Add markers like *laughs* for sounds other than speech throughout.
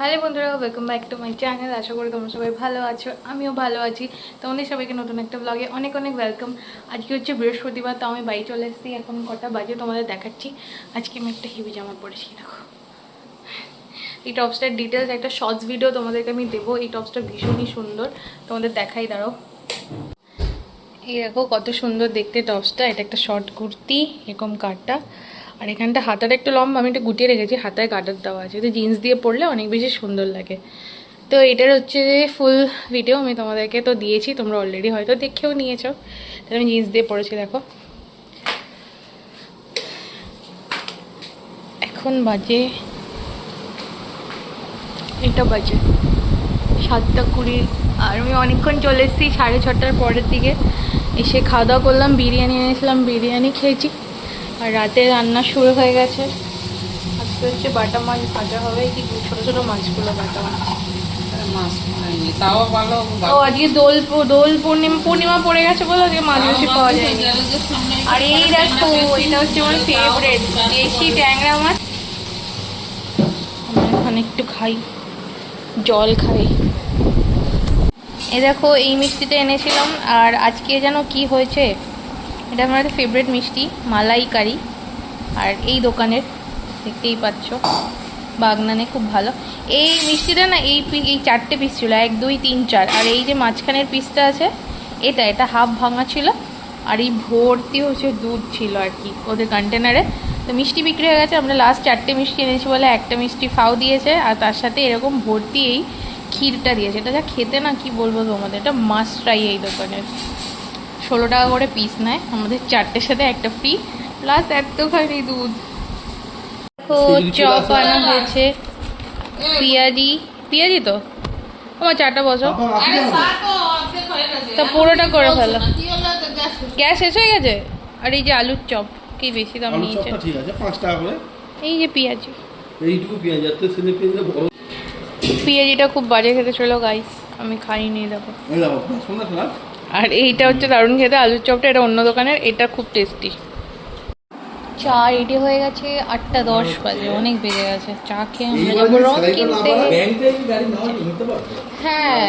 Hello বন্ধুরা welcome back to my channel আশা করি তোমরা সবাই ভালো আছো, আমিও ভালো আছি। তোমাদের সবাইকে নতুন একটা ব্লগে অনেক অনেক ওয়েলকাম আজকে হচ্ছে বৃহস্পতিবার, তো আমি বাড়ি চলে এসেছি। এখন কটা বাজে তোমাদের দেখাচ্ছি। আজকে আমি একটা হেভি জামা পরেছি দেখো। এই টপসটার ডিটেলস একটা শর্টস ভিডিও তোমাদেরকে আমি দেবো। এই টপসটা ভীষণই সুন্দর। তোমাদের দেখাই, দাঁড়াও। এই দেখো কত সুন্দর দেখতে টপসটা। এটা একটা শর্ট কুর্তি, এরকম কাটটা। আর এখানটা হাতাটা একটু লম্বা, আমি একটু গুটিয়ে রেখেছি, হাতায় কাটার দেওয়া আছে। তো জিন্স দিয়ে পরলে অনেক বেশি সুন্দর লাগে। তো এটার হচ্ছে ফুল ভিডিও আমি তোমাদেরকে তো দিয়েছি, তোমরা অলরেডি হয়তো দেখেও নিয়েছো। তাহলে আমি জিন্স দিয়ে পরেছি, দেখো। এখন বাজে এটা বাজে সাতটা কুড়ি, আর আমি অনেকক্ষণ চলে এসেছি সাড়ে ছটার পরের দিকে। এসে খাওয়া দাওয়া করলাম, বিরিয়ানি এনেছিলাম, বিরিয়ানি খেয়েছি। আর রাতে রান্না শুরু হয়ে গেছে। আজকে হচ্ছে বাটা মাছ ভাজা হবে কি ছোটো ছোটো মাছগুলো বাটা মাছ। মাছ তাও ভালো ও আজকে দোল দোল পূর্ণিমা পূর্ণিমা পড়ে গেছে বলে আজকে মাছ বেশি পাওয়া যায়নি। আর এই দেখো এটা হচ্ছে আমার ফেভারেট দেশি ট্যাংরা মাছ। আমরা এখন একটু খাই জল খাই। এ দেখো এই মিষ্টিটা এনেছিলাম আর আজকে যেন কি হয়েছে? এটা আমার একটা ফেভারিট মিষ্টি মালাই কারি আর এই দোকানের, দেখতেই পাচ্ছ বাগনানে খুব ভালো। এই মিষ্টিটা না, এই এই চারটে পিস ছিল, এক, দুই, তিন, চার। আর এই যে মাঝখানের পিসটা আছে, এটা এটা হাফ ভাঙা ছিল। আর এই ভর্তি হচ্ছে দুধ ছিল আর কি, ওদের কন্টেনারে তো মিষ্টি বিক্রি হয়ে গেছে, আমরা লাস্ট চারটে মিষ্টি এনেছি বলে একটা মিষ্টি ফাও দিয়েছে, আর তার সাথে এরকম ভর্তি এই ক্ষীরটা দিয়েছে। এটা যা খেতে না, কি বলব তোমাদের? এটা মাস্ট ট্রাই এই দোকানের। ষোলো টাকা করে পিস নেয়। আমাদের চারটের সাথে একটা ফ্রি প্লাস এতখানি দুধ। দেখো চপ আনা হয়েছে। পেঁয়াজি। পেঁয়াজি তো? আমার চারটা বছর তা পুরোটা করে ফেলো। গ্যাস শেষ হয়ে গেছে? আর এই যে আলুর চপ কি বেশি দাম নিয়েছে? ঠিক আছে পাঁচ টাকা করে। এই যে পেঁয়াজি। এইটুকু পেঁয়াজটা বড়। পেঁয়াজিটা খুব বাজে খেতে ছিল গাইস আমি খাইনি দেখো এই দেখো শোন শোনা আর এইটা হচ্ছে দারুণ খেতে আলুর চপটা এটা অন্য দোকানের এটা খুব টেস্টি চা রেডি হয়ে গেছে আটটা দশ বাজে অনেক বেজে গেছে। চা খেয়ে আমরা যাব রং কিনতে হ্যাঁ।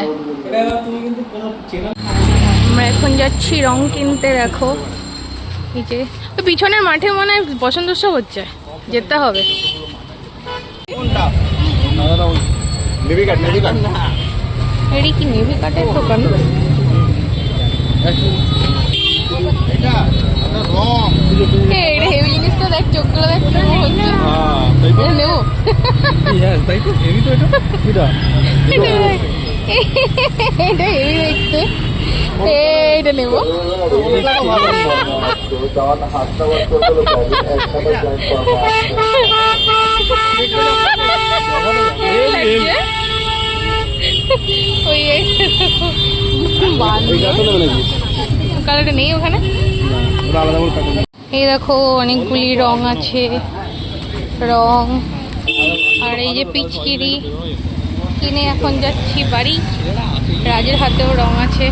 আমরা এখন যাচ্ছি রং কিনতে দেখো। এই যে তো পিছনের মাঠে মনে হয় বসন্ত উৎসব হচ্ছে যেতে হবে। এটি কি নেভি কাটের দোকান? এটা হচ্ছে। এটা। নেব। এটা ওই কালারটা নেই ওখানে? এই দেখো অনেকগুলি রং আছে। রং আর এই যে পিচকিরি। কিনে এখন যাচ্ছি বাড়ি। রাজের হাতেও রং আছে।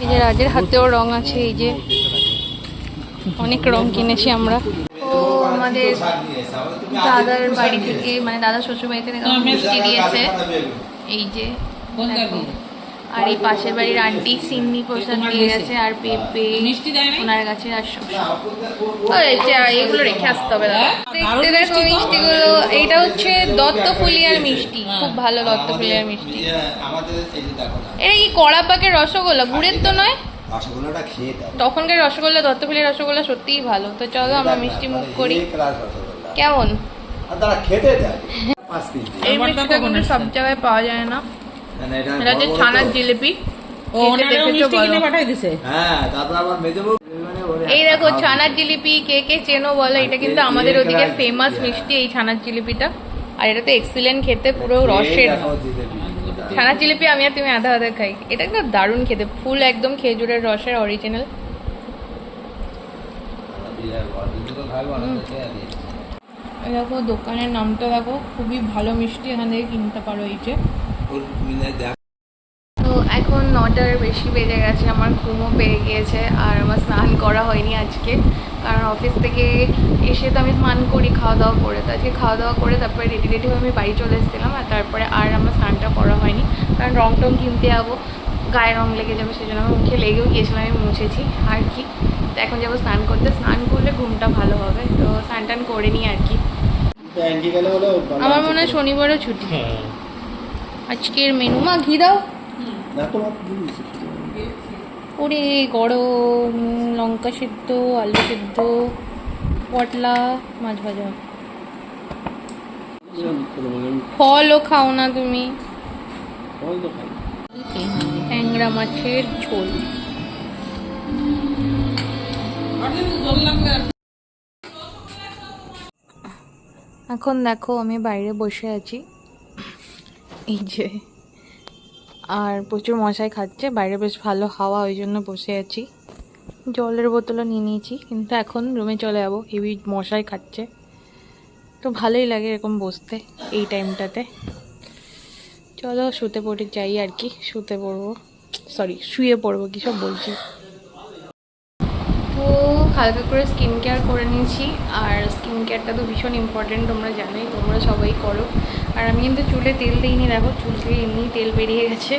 এই যে রাজের হাতেও রং আছে এই যে। অনেক রং কিনেছি আমরা। ও আমাদের দাদার বাড়ি থেকে মানে দাদা শ্বশুর বাড়ি থেকে মিষ্টি দিয়েছে। এই যে আর এই পাশের বাড়ির আন্টি সিন্নি প্রসাদ দিয়ে গেছে আর পেঁপে? ওনার কাছে আর এগুলো রেখে আসতে হবে দাদা। দেখতে দেখো মিষ্টিগুলো এইটা হচ্ছে দত্তফুলিয়ার মিষ্টি। খুব ভালো দত্তফুলিয়ার মিষ্টি। এটা কি কড়া পাকের রসগোল্লা? গুড়ের তো নয়? রসগোল্লাটা খেয়ে তখনকার রসগোল্লা দত্তফুলিয়ার রসগোল্লা সত্যিই ভালো। তো চলো আমরা মিষ্টি মুখ করি। কেমন? তারা খেতে দেয়। এই মিষ্টিটা কিন্তু সব জায়গায় পাওয়া যায় না। না, না, এটা হচ্ছে ছানার জিলিপি। হ্যাঁ মানে এই দেখো ছানার জিলিপি কে কে চেনো বলো। এটা কিন্তু আমাদের ওদিকে ফেমাস মিষ্টি এই ছানার জিলিপিটা। আর এটা তো এক্সিলেন্ট খেতে পুরো রসের। ছানার জিলিপি আমি আর তুমি আধা আধা খাই। এটা কিন্তু দারুণ খেতে ফুল একদম খেজুরের রসের অরিজিনাল। দেখো দোকানের নামটা দেখো খুবই ভালো মিষ্টি এখান থেকে কিনতে পারো এই যে। এখন নটার বেশি বেজে গেছে আমার ঘুমও পেয়ে গিয়েছে আর আমার স্নান করা হয়নি আজকে। কারণ অফিস থেকে এসে তো আমি স্নান করি খাওয়া দাওয়া করে। তো আজকে খাওয়া দাওয়া করে তারপরে রেডি রেডি হয়ে আমি বাড়ি চলে এসেছিলাম আর তারপরে আর আমার স্নানটা করা হয়নি। কারণ রং টং কিনতে যাব গায়ে রং লেগে যাবে সেই জন্য আমার মুখে লেগেও গিয়েছিলাম আমি মুছেছি। আর কি? তো এখন যাব স্নান করতে। স্নান করলে ঘুমটা ভালো হবে। তো স্নান টান করে নিই আর কি। আমার মনে হয় শনিবারও ছুটি। হ্যাঁ। আজকের মেনু মা ঘি দাও। ওরে গরম, লঙ্কা সিদ্ধ, আলু সিদ্ধ, পটলা, মাছ ভাজা। ফলও খাও না তুমি। ট্যাংরা মাছের ঝোল। এখন দেখো আমি বাইরে বসে আছি। এই যে আর প্রচুর মশাই খাচ্ছে। বাইরে বেশ ভালো হাওয়া, ওই জন্য বসে আছি। জলের বোতলও নিয়ে নিয়েছি, কিন্তু এখন রুমে চলে যাব। হেভি মশাই খাচ্ছে। তো ভালোই লাগে এরকম বসতে এই টাইমটাতে। চলো শুতে পড়ে, যাই আর কি। শুতে পড়ব। সরি, শুয়ে পড়ব, কী সব বলছি। হালকা করে স্কিন কেয়ার করে নিয়েছি। আর স্কিন কেয়ারটা তো ভীষণ ইম্পর্টেন্ট তোমরা জানোই, তোমরা সবাই করো। আর আমি কিন্তু চুলে তেল দিইনি, দেখো, চুল থেকে এমনি তেল বেরিয়ে গেছে।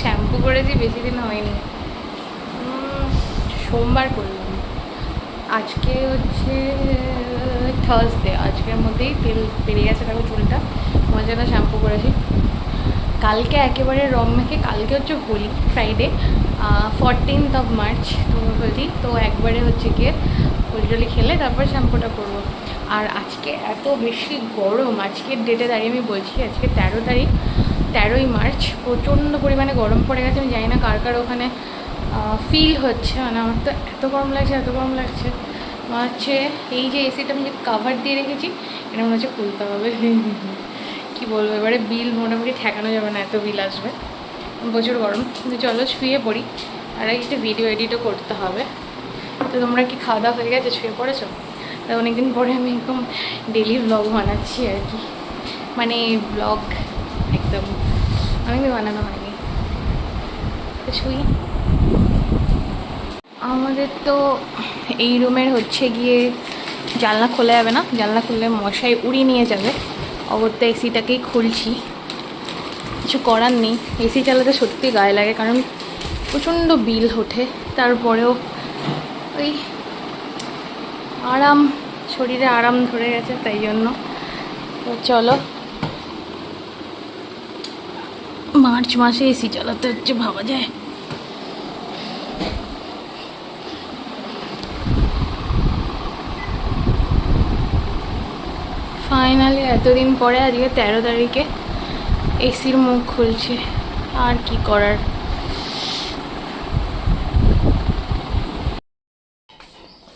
শ্যাম্পু করেছি, বেশি দিন হয়নি। সোমবার করলাম। আজকে হচ্ছে থার্সডে আজকের মধ্যেই তেল বেরিয়ে গেছে, দেখো চুলটা। মজা না শ্যাম্পু করেছি। কালকে একেবারে রং মেখে, কালকে হচ্ছে Holi Friday fourteenth of March তো হোলি, তো একবারে হচ্ছে গিয়ে হোলি টোলি খেলে তারপর শ্যাম্পুটা করব। আর আজকে এত বেশি গরম, আজকের ডেটে দাঁড়িয়ে আমি বলছি, আজকে তেরো তারিখ, তেরোই মার্চ প্রচণ্ড পরিমাণে গরম পড়ে গেছে, আমি জানি না কার কার ওখানে ফিল হচ্ছে মানে আমার তো এত গরম লাগছে, এত গরম লাগছে। মনে হচ্ছে এই যে এসিটা আমি যে কাভার দিয়ে রেখেছি, এটা মনে হচ্ছে খুলতে হবে। *laughs* বলব? এবারে বিল মোটামুটি ঠেকানো যাবে না, এত বিল আসবে। প্রচুর গরম। কিন্তু চলো, শুয়ে পড়ি। আর একটা ভিডিও এডিটও করতে হবে। তো তোমরা কি খাওয়া দাওয়া হয়ে গেছে? শুয়ে পড়েছো? তো অনেকদিন পরে আমি একদম ডেলি ব্লগ বানাচ্ছি আর কি। মানে ব্লগ একদম। অনেকদিন বানানো হয়নি। তো শুই। আমাদের তো এই রুমের হচ্ছে গিয়ে জানলা খোলা যাবে না? জানলা খুললে মশাই উড়িয়ে নিয়ে যাবে। অগত্যা এসিটাকেই খুলছি। কিছু করার নেই। এসি চালাতে সত্যি গায়ে লাগে, কারণ প্রচণ্ড বিল ওঠে। তারপরেও ওই আরাম, শরীরে আরাম ধরে গেছে, তাই জন্য। তো চলো। মার্চ মাসে এসি চালাতে হচ্ছে, ভাবা যায়। এতদিন পরে, আজকে তেরো তারিখে এসির মুখ খুলছে। আর কি করার?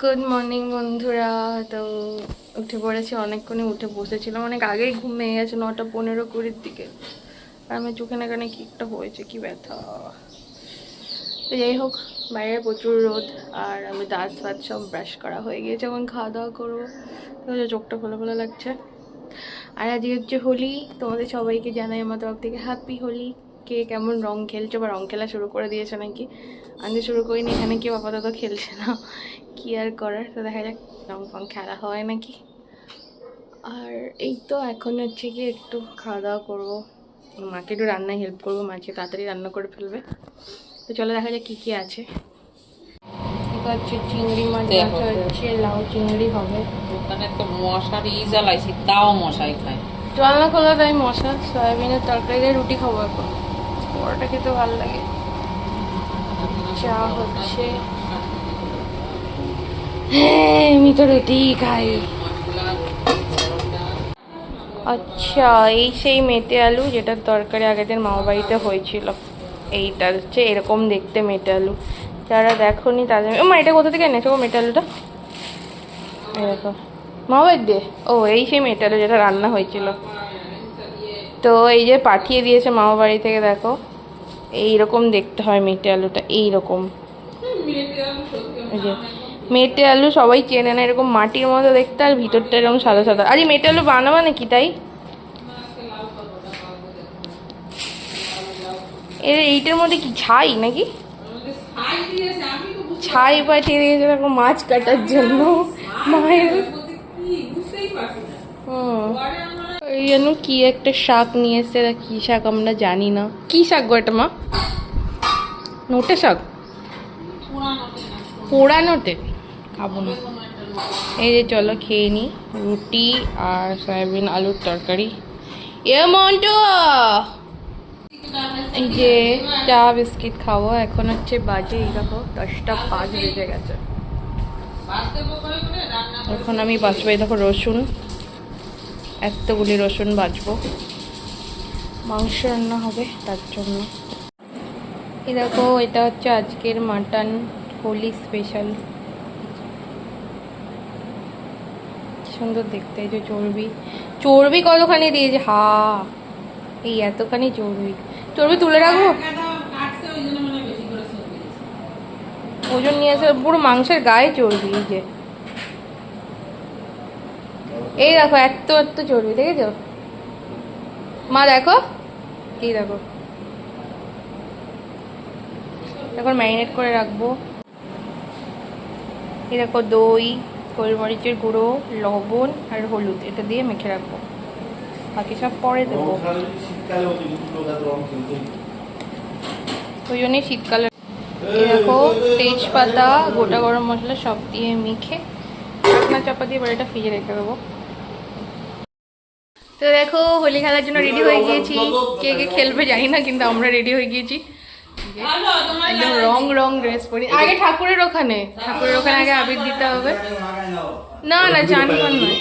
গুড মর্নিং বন্ধুরা। তো উঠে পড়েছি, অনেকক্ষণই উঠে বসেছিলাম। অনেক আগেই ঘুমিয়ে গেছে, নটা পনেরো কুড়ির দিকে। আর আমার চোখে না কানে কি একটা হয়েছে, কি ব্যথা। তো যাই হোক, বাইরে প্রচুর রোদ, আর আমি দাঁত ফাত সব ব্রাশ করা হয়ে গিয়েছে, এখন খাওয়া দাওয়া করব। চোখটা ফোলা ফোলা লাগছে। আর আজকে হচ্ছে হোলি, তোমাদের সবাইকে জানাই আমার তরফ থেকে হ্যাপি হোলি। কে কেমন রং খেলছো বা রং খেলা শুরু করে দিয়েছে নাকি? আমি শুরু করিনি, এখানে কেউ আপাতত খেলছে না। কি আর করার? তো দেখা যাক, রং ফং খেলা হয় নাকি? আর এই তো এখন হচ্ছে কি একটু খাওয়া দাওয়া করব। মাকে একটু রান্নায় হেল্প করব, মাকে তাড়াতাড়ি রান্না করে ফেলবে। তো চলো দেখা যাক কী কী আছে। হচ্ছে চিংড়ি মাছ। হচ্ছে লাউ চিংড়ি হবে। দোকানে তো মশার জ্বালাইছি তাও মশাই খায়। করলে তাই মশলা সয়াবিনের তরকারি দিয়ে রুটি খাব এখন। পরোটা খেতে ভালো লাগে। চা হচ্ছে। হ্যাঁ আমি তো রুটিই খাই। আচ্ছা এই সেই মেটে আলু যেটার তরকারি আগের দিন মামা বাড়িতে হয়েছিল। এইটা হচ্ছে এরকম দেখতে মেটে আলু। যারা দেখোনি তাদের ও মা এটা কোথা থেকে এনেছো গো মেটে আলুটা এই দেখো। মামা বাড়ি দিয়ে? ও এই সেই মেটে আলু যেটা রান্না হয়েছিল। তো এই যে পাঠিয়ে দিয়েছে মামা বাড়ি থেকে দেখো। এইরকম দেখতে হয় মেটে আলুটা এইরকম। এই যে মেটে আলু সবাই চেনে না এরকম মাটির মতো দেখতে আর ভিতরটা এরকম সাদা সাদা। আরে মেটে আলু বানাবো নাকি তাই? এর এইটার মধ্যে কি ছাই নাকি? ছাই পাঠিয়ে দিয়েছে দেখো মাছ কাটার জন্য। মায়ের। এই যেন কি একটা শাক নিয়ে এসছে কি শাক আমরা জানি না। কি শাক গো মা? নোটে শাক? পোড়া নোটে। খাব না। এই যে চলো খেয়ে নি, রুটি আর সয়াবিন আলুর তরকারি। এ মন্টু! এই যে চা বিস্কিট খাব, এখন হচ্ছে বাজে, এই দেখো, দশটা পাঁচ বেজে গেছে। এখন আমি বাঁচবো, এই দেখো রসুন, এতগুলি রসুন বাজবো মাংস রান্না হবে, তার জন্য। এই দেখো, এটা হচ্ছে আজকের মাটন হোলি স্পেশাল। সুন্দর দেখতে, এই যে চর্বি। চর্বি কতখানি দিয়েছে? হা, এই এতখানি চর্বি। চর্বি তুলে রাখব? ওজন নিয়ে আসে পুরো মাংসের গায়ে চর্বি, এই যে। এই দেখো এত এত চর্বি, দেখেছ? মা, দেখো। এই দেখো। এখন ম্যারিনেট করে রাখব। এই দেখো, দই, গোলমরিচের গুঁড়ো, লবণ আর হলুদ, এটা দিয়ে মেখে রাখব। বাকি সব পরে দেবো। ওই জন্যই শীতকালে দেখো, তেজপাতা, গোটা গরম মশলা সব দিয়ে মেখে ঢাকনা চাপা দিয়ে এবার এটা ফ্রিজে রেখে দেবো। তো দেখো, হোলি খেলার জন্য রেডি হয়ে গিয়েছি। কে কে খেলবে জানি না, কিন্তু আমরা রেডি হয়ে গিয়েছি। একদম রং রং ড্রেস পরি। আগে ঠাকুরের ওখানে। ঠাকুরের ওখানে আগে আবির দিতে হবে। না না, জানি নয়।